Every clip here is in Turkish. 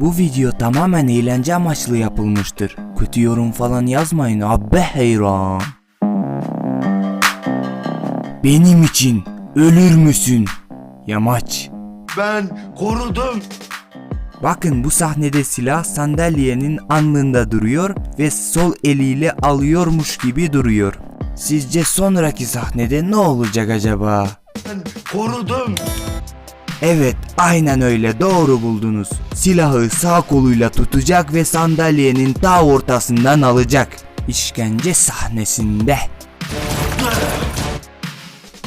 Bu video tamamen eğlence amaçlı yapılmıştır. Kötü yorum falan yazmayın abbe heyran. Benim için ölür müsün? Yamaç. Ben korudum. Bakın bu sahnede silah sandalyenin alnında duruyor ve sol eliyle alıyormuş gibi duruyor. Sizce sonraki sahnede ne olacak acaba? Ben korudum. Evet, aynen öyle doğru buldunuz. Silahı sağ koluyla tutacak ve sandalyenin ta ortasından alacak. İşkence sahnesinde.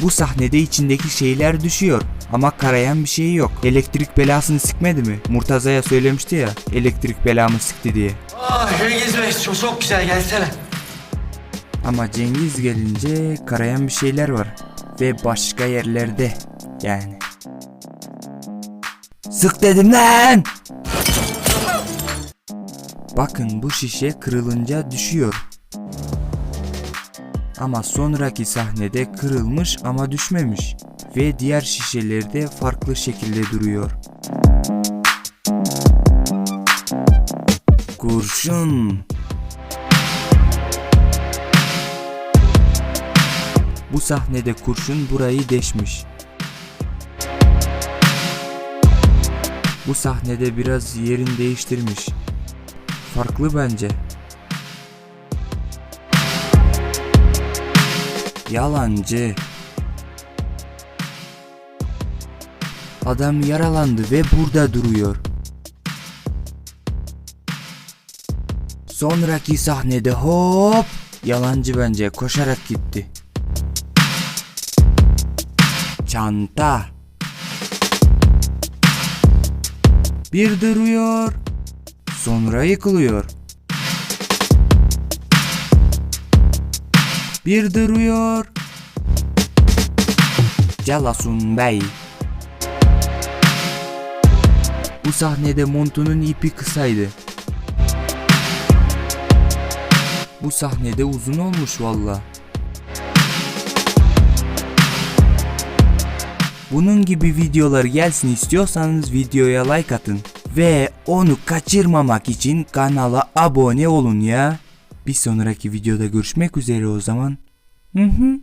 Bu sahnede içindeki şeyler düşüyor. Ama karayan bir şey yok. Elektrik belasını sikmedi mi? Murtaza'ya söylemişti ya elektrik belamı sikti diye. Ah Cengiz Bey çok, çok güzel gelsene. Ama Cengiz gelince karayan bir şeyler var. Ve başka yerlerde yani. Sık dedim lan! Bakın bu şişe kırılınca düşüyor. Ama sonraki sahnede kırılmış ama düşmemiş. Ve diğer şişelerde farklı şekilde duruyor. Kurşun. Bu sahnede kurşun burayı deşmiş. Bu sahnede biraz yerin değiştirmiş. Farklı bence. Yalancı. Adam yaralandı ve burada duruyor. Sonraki sahnede hop yalancı bence koşarak gitti. Çanta. Bir duruyor. Sonra yıkılıyor. Bir duruyor. Calasun Bey. Bu sahnede montunun ipi kısaydı. Bu sahnede uzun olmuş valla. Bunun gibi videolar gelsin istiyorsanız videoya like atın. Ve onu kaçırmamak için kanala abone olun ya. Bir sonraki videoda görüşmek üzere o zaman. Hı hı.